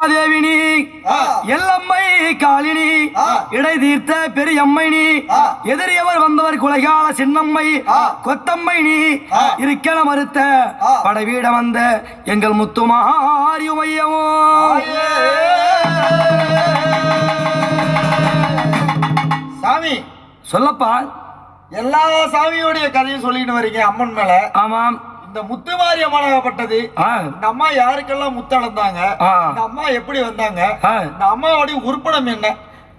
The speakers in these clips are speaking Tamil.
தேவினி. எல்லம்மை காலினி. இடை தீர்த்த பெரியம்மை நீ. எதிரியவர் வந்தவர் குலகால சின்னம்மை. கொத்தம்மை நீ ஆ. இருக்கன மறுத்த. படவீட வந்த எங்கள் முத்துமாரி உமையமோ சாமி சொல்லப்பா எல்லா சாமியோடைய கதையும் சொல்லிட்டு வரீங்க அம்மன் மேல ஆமாம் இந்த முத்துமாரி அம்மனாகப்பட்டது ஆ. இந்த அம்மா யாருக்கெல்லாம் முத்து அளந்தாங்க. இந்த அம்மா எப்படி வந்தாங்க. இந்த அம்மாவுடைய உருப்படம் என்ன?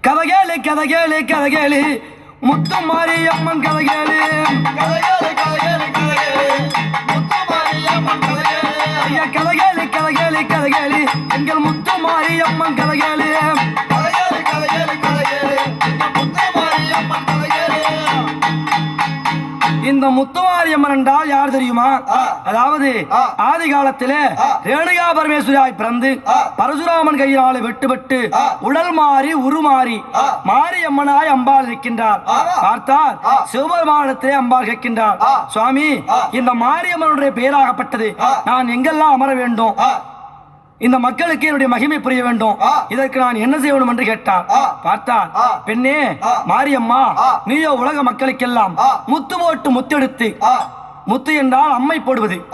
கதகேளு கதகேளு கதகேளு. முத்துமாரி அம்மன் கதகேளு. கதைகளு, கதைகளு, கதைகளு. முத்துமாரி அம்மன் கதைகளு. ஐயா கதகேளு கதகேளு கதகேளு. எங்கள் முத்துமாரி அம்மன் கதகேளு கதைகளு, இந்த முத்துமாரி அம்மன் என்றால் யார் தெரியுமா. அதாவது. ஆதி காலத்திலே. ரேணுகா பரமேஸ்வரியாய் பிறந்து. பரசுராமன் கையினாலே வெட்டுப்பட்டு. உடல் மாறி உருமாறி. மாரியம்மனாய் அம்பாள் இருக்கின்றார் ஆ. பார்த்தார். சிவபெருமானத்திலே அம்பாள் கேட்கின்றார். சுவாமி. இந்த மாரியம்மனுடைய பெயராகப்பட்டது. நான் எங்கெல்லாம் அமர வேண்டும் இந்த மக்களுக்கு என்னுடைய மகிமை புரிய வேண்டும். இதற்கு நான் என்ன செய்ய வேண்டும் என்று. பார்த்தார் ஆ. பெண்ணே. மாரியம்மா. நீயோ உலக மக்களுக்கெல்லாம். முத்து போட்டு முத்தெடுத்து முத்து என்றால் அம்மை போடுவது.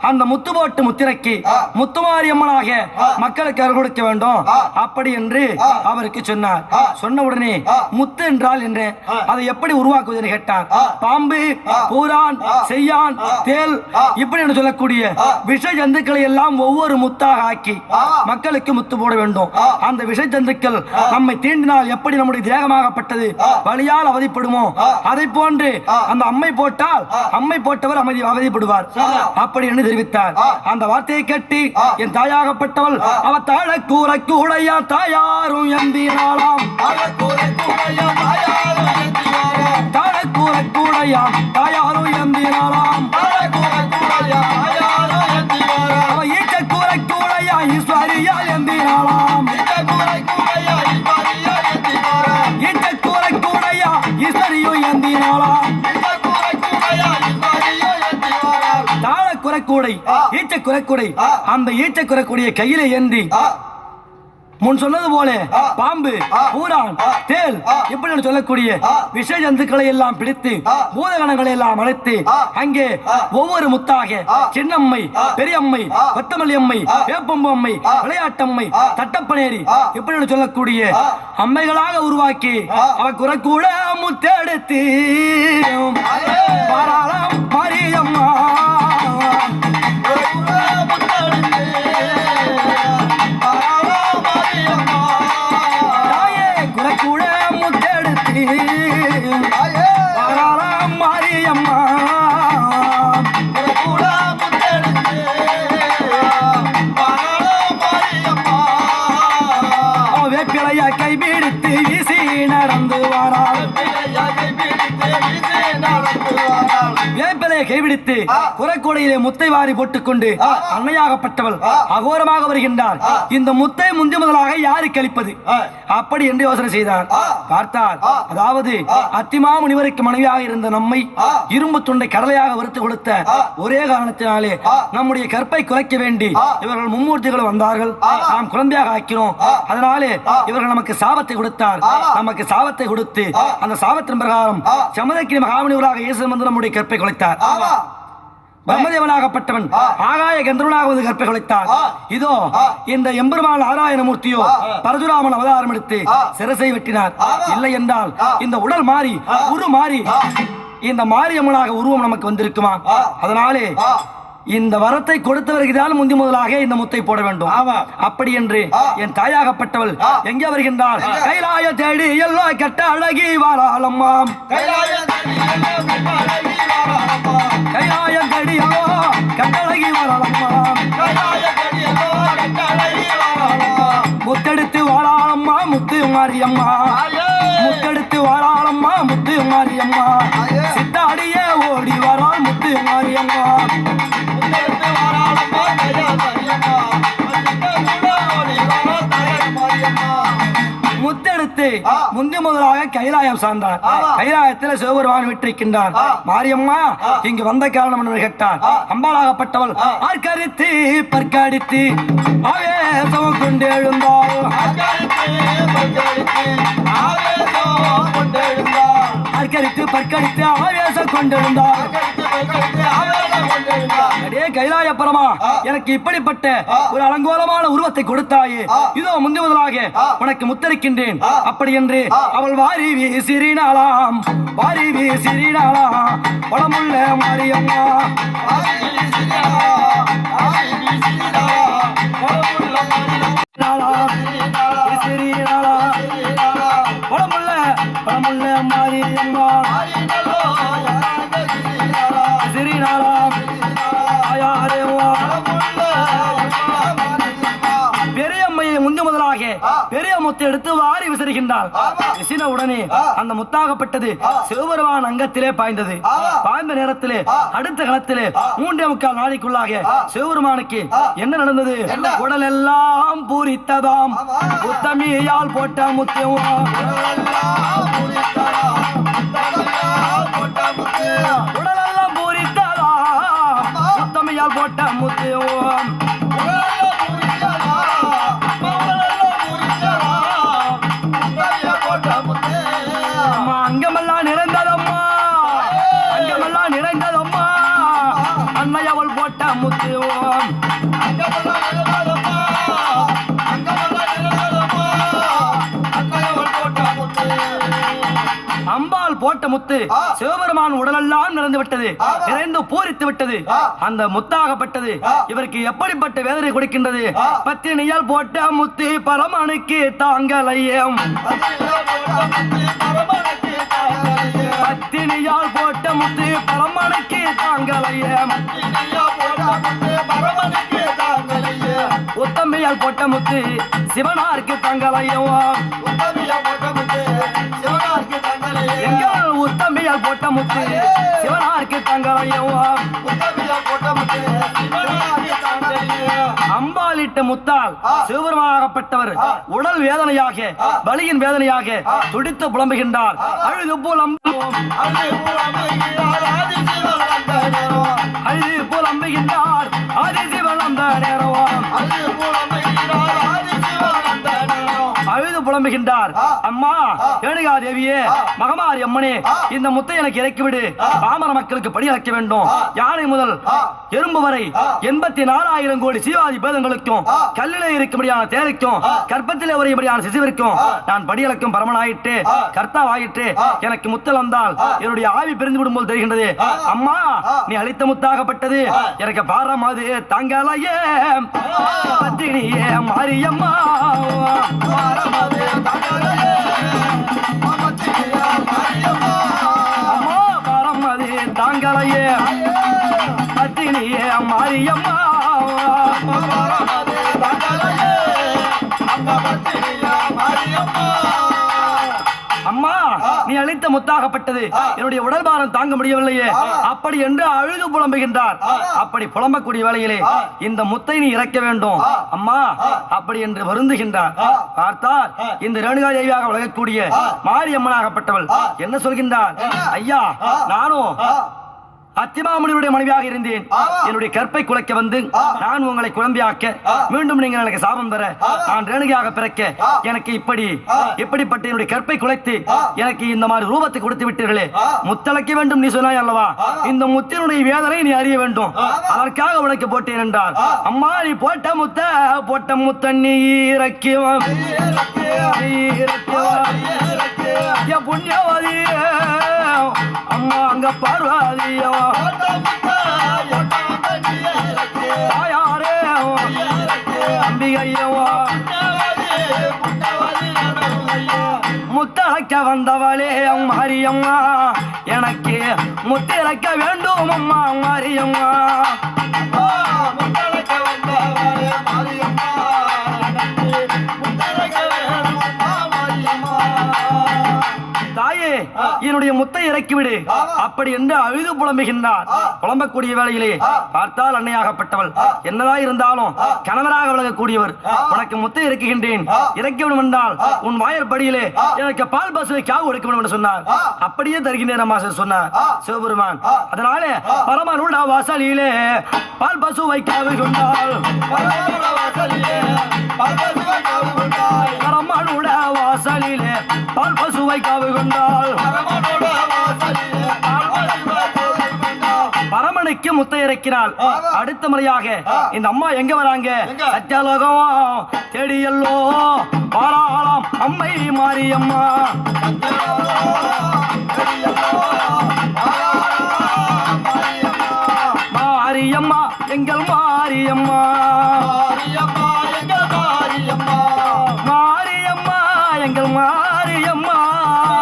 அந்த முத்து போட்டு முத்திரைக்கு. முத்துமாரியம்மனாக. மக்களுக்கு அருள் கொடுக்க வேண்டும். அப்படி என்று. அவருக்கு சொன்னார். சொன்ன உடனே. முத்து என்றால் என்ன ஆ. அதை எப்படி உருவாக்குவது என்று கேட்டார். பாம்பு. பூரான். செய்யான். தேல். இப்படி என்று சொல்லக்கூடிய. விஷ ஜந்துக்களை எல்லாம் ஒவ்வொரு முத்தாக ஆக்கி. மக்களுக்கு முத்து போட வேண்டும். அந்த விஷ ஜந்துக்கள். நம்மை தீண்டினால் எப்படி நம்முடைய தேகமாகப்பட்டது ஆ. வலியால் அவதிப்படுமோ. அதை போன்று. அந்த அம்மை போட்டால். அம்மை போட்டவர் அமைதி அவதிப்படுவார். அப்படி என்று தெரிவித்தார். அந்த வார்த்தையை கட்டி. என் தாயாகப்பட்டவள். அவ தாழ கூற கூடையா தாயாரும் எந்தினாளாம். தாழ கூற கூடையா தாயாரும் எந்தினாளாம் ஆ. ஈச்ச குறக்கூடை ஆ. அந்த ஈச்ச குறக்கூடிய கையில ஏந்தி முன் சொன்னது போல. பாம்பு. பூரான். தேல். இப்படி சொல்லக்கூடிய. விஷ ஜந்துக்களை எல்லாம் பிடித்து. பூதகணங்களை எல்லாம் அழைத்து. அங்கே. ஒவ்வொரு முத்தாக. சின்னம்மை. பெரியம்மை. கொத்தமல்லி அம்மை. வேப்பம்பு அம்மை. விளையாட்டம்மை. தட்டப்பனேரி. இப்படி சொல்லக்கூடிய. அம்மைகளாக உருவாக்கி. அவ குறக்கூட முத்தெடுத்து. பாராளம் மாரியம்மா ஒரு வீசி நடந்து வாராள். வேப்பிலையை ஆ. குறைக்கூடையிலே முத்தை வாரி போட்டுக்கொண்டு. அன்னையாகப்பட்டவள். அகோரமாக வருகின்றார். இந்த முத்தை முந்தி முதலாக யாருக்கு அளிப்பது. அப்படி என்று யோசனை செய்தார். பார்த்தார். அதாவது. அத்திமா முனிவருக்கு மனைவியாக இருந்த நம்மை. இரும்பு துண்டை கடலையாக வறுத்து கொடுத்த. ஒரே காரணத்தினாலே. நம்முடைய கற்பை குறைக்க வேண்டி. இவர்கள் மும்மூர்த்திகள் வந்தார்கள். நாம் குழந்தையாக ஆக்கிறோம். அதனாலே. இவர்கள் நமக்கு சாபத்தை கொடுத்தார். நமக்கு சாபத்தை கொடுத்து. அந்த சாபத்தின் பிரகாரம். சமதக்கிரி மகாமுனிவராக இயேசு வந்து நம்முடைய கற்பை குலைத்தார். பிரம்மதேவனாகப்பட்டவன். ஆகாய கந்தருனாக வந்து கற்பை குலைத்தார். இதோ. இந்த எம்பெருமான் நாராயணமூர்த்தியோ ஆ. பரசுராமன் அவதாரம் எடுத்து. சிரசை வெட்டினார். இல்லை என்றால். இந்த உடல் மாறி. உரு மாறி. இந்த மாரியம்மனாக உருவம் நமக்கு வந்திருக்குமா. அதனாலே. இந்த வரத்தை கொடுத்தவருக்கு தான் முந்தி முதலாக இந்த முத்தை போட வேண்டும். அப்படி என்று. என் தாயாகப்பட்டவள். எங்கே வருகின்றார் எங்க? கைலாய தேடி எல்லோ கட்ட அழகி வாராளம்மா. கைலாய தேடி எல்லோ கட்ட அழகி வாராளம்மா. முத்தெடுத்து வாழாளம்மா முத்து மாரியம்மா முத்தெடுத்து வாழாளம்மா முத்து மாரியம்மா சித்தாடியே ஆ. முந்தி முதலாக கைலாயம் சார்ந்தார். கைலாயத்தில் சிவபெருமான் விட்டிருக்கின்றார். மாரியம்மா. இங்கு வந்த காரணம் என்று கேட்டார். அம்பாளாகப்பட்டவள் ஆ. ஆர்க்கரித்து பற்கடித்து ஆவேசம் கொண்டு எழுந்தாள் ஆர்க்கரித்து பற்கடித்து ஆவேசம் கொண்டு எழுந்தாள் அடே கைலாய பரமா. எனக்கு இப்படிப்பட்ட. ஒரு அலங்கோலமான உருவத்தை கொடுத்தாயே. இதோ முந்தி முதலாக. உனக்கு முத்தரிக்கின்றேன். அப்படி என்று. அவள் வாரி வீசிறினாளாம் வாரி வீசிறினாளாம் பழமுள்ள மாரியம்மா நாளாம் பழமுள்ள மாரியம்மா முத்தை எடுத்து வாரி விசிறுகின்றாள். விசின உடனே. அந்த முத்தாகப்பட்டது. சிவபெருமான் அங்கத்திலே பாய்ந்தது. பாய்ந்த நேரத்திலே. அடுத்த களத்திலே ஆ. மூன்றே முக்கால் நாளைக்குள்ளாக. சிவபெருமானுக்கு. என்ன நடந்தது? உடல் எல்லாம் பூரித்ததாம் ஆமா. உத்தமியால் போட்ட முத்தியம் உடல் எல்லாம் பூரித்ததாம் உத்தமியால் போட்ட முத்தியம் போட்ட முத்து. சிவபெருமான் உடலெல்லாம் நிறைந்து விட்டது. நிறைந்து பூரித்து விட்டது. அந்த முத்தாகப்பட்டது. இவருக்கு எப்படிப்பட்ட வேதனை கொடுக்கின்றது. பத்தினியால் போட்ட முத்து பரமனுக்கு தாங்கலையம் பத்தினியால் போட்ட முத்து பரமனுக்கு தாங்கலையம் உத்தமையால் போட்ட முத்து சிவனாருக்கு தாங்கலையம் எங்கள் உத்தமையால் போட்ட முத்து. சிவனாருக்கு தாங்கலையம் அம்பாளிட்ட முத்தால் ஆ. உடல் வேதனையாக ஆ. வலியின் வேதனையாக. துடித்து புலம்புகின்றார். அழுது புலம் அழுது புலம்புகின்றார் ஆதி சிவன் அந்த நேரம் புலம்புகின்றார். அம்மா. ஏனுகா தேவியே. மகமாரி அம்மனே. இந்த முத்தை எனக்கு இறக்கிவிடு. பாமர மக்களுக்கு படி அழைக்க வேண்டும். யானை முதல். எறும்பு வரை. எண்பத்தி நாலாயிரம் கோடி சீவாதி பேதங்களுக்கும். கல்லிலே இருக்கும்படியான தேரைக்கும் ஆ. கற்பத்திலே வரையும்படியான சிசுவிற்கும். நான் படியளக்கும் பரமனாயிட்டு. கர்த்தாவாயிட்டு. எனக்கு முத்தல் வந்தால். என்னுடைய ஆவி பிரிந்து விடும் போல் தெரிகின்றது. அம்மா. நீ அளித்த முத்தாகப்பட்டது. எனக்கு பாரம் அது தாங்கலையே பத்தினியே மாரியம்மா அம்மா மாரியம்மா அம்மா. நீ அளித்த முத்தாகப்பட்டது. என்னுடைய உடல் பாரம் தாங்க முடியவில்லையே. அப்படி என்று அழுது புலம்புகின்றார். அப்படி புலம்பக்கூடிய வேளையிலே ஆ. இந்த முத்தை நீ இறக்க வேண்டும். அம்மா. அப்படி என்று வருந்துகின்றார் ஆ. இந்த ரேணுகா தேவியாக விளங்கக்கூடிய ஆ. மாரியம்மனாகப்பட்டவள். என்ன சொல்கின்றார்? ஐயா. நானும் அத்திமாமுனியுடைய மனைவியாக இருந்தேன். என்னுடைய கற்பை குலைக்க வந்து. நான் உங்களை குழம்பியாக்க. மீண்டும் நீங்கள் எனக்கு சாபம் பெற. நான் ரேணுகையாக பிறக்க. எனக்கு இப்படி. இப்படிப்பட்ட என்னுடைய கற்பை குலைத்து. எனக்கு இந்த மாதிரி ரூபத்தை கொடுத்து விட்டீர்களே. முத்தளைக்க வேண்டும் நீ சொன்னாய் அல்லவா. இந்த முத்தினுடைய வேதனை நீ அறிய வேண்டும். அதற்காக உனக்கு போட்டேன் என்றார். அம்மா நீ போட்ட முத்த போட்ட முத்த நீ இறக்கிவம் புண்ணியவதி அம்மா அங்க பார்வாதியோ தாயாரே அம்பிகையோ முத்தழைக்க வந்தவளே மாரியம்மா. எனக்கு முத்திழைக்க வேண்டும் அம்மா மாரியம்மா. முத்தழைக்க வந்தவளே மாரியம்மா. தாயே என்னுடைய முத்தை இறக்கிவிடு. அப்படி என்று அழுது புலம்புகின்றார். புலம்பக்கூடிய வேளையிலே. பார்த்தால் அன்னையாகப்பட்டவள். என்னதான் இருந்தாலும். கணவராக விளங்கக்கூடியவர் ஆ. உனக்கு முத்தை இறக்குகின்றேன் ஆ. இறக்கி விடும் என்றால். உன் வாயற்படியிலே. எனக்கு பால் பசுவை காவு கொடுக்க வேண்டும் என்று சொன்னார். அப்படியே தருகின்றேன் அம்மா சொன்னார். சிவபெருமான். அதனால ஆ. பரமனுட வாசலிலே பால் பசுவை காவு கொண்டாள் பரமனுட வாசலிலே பால் பசுவை காவு கொண்டாள். பரமனுக்கு முத்தை இறக்கினாள் ஆ. அடுத்த முறையாக. இந்த அம்மா எங்க வராங்க? சத்தியலோகம் தேடியல்லோ பாராளாம் அம்மை மாரியம்மா மாரியம்மா எங்கள் மாரியம்மா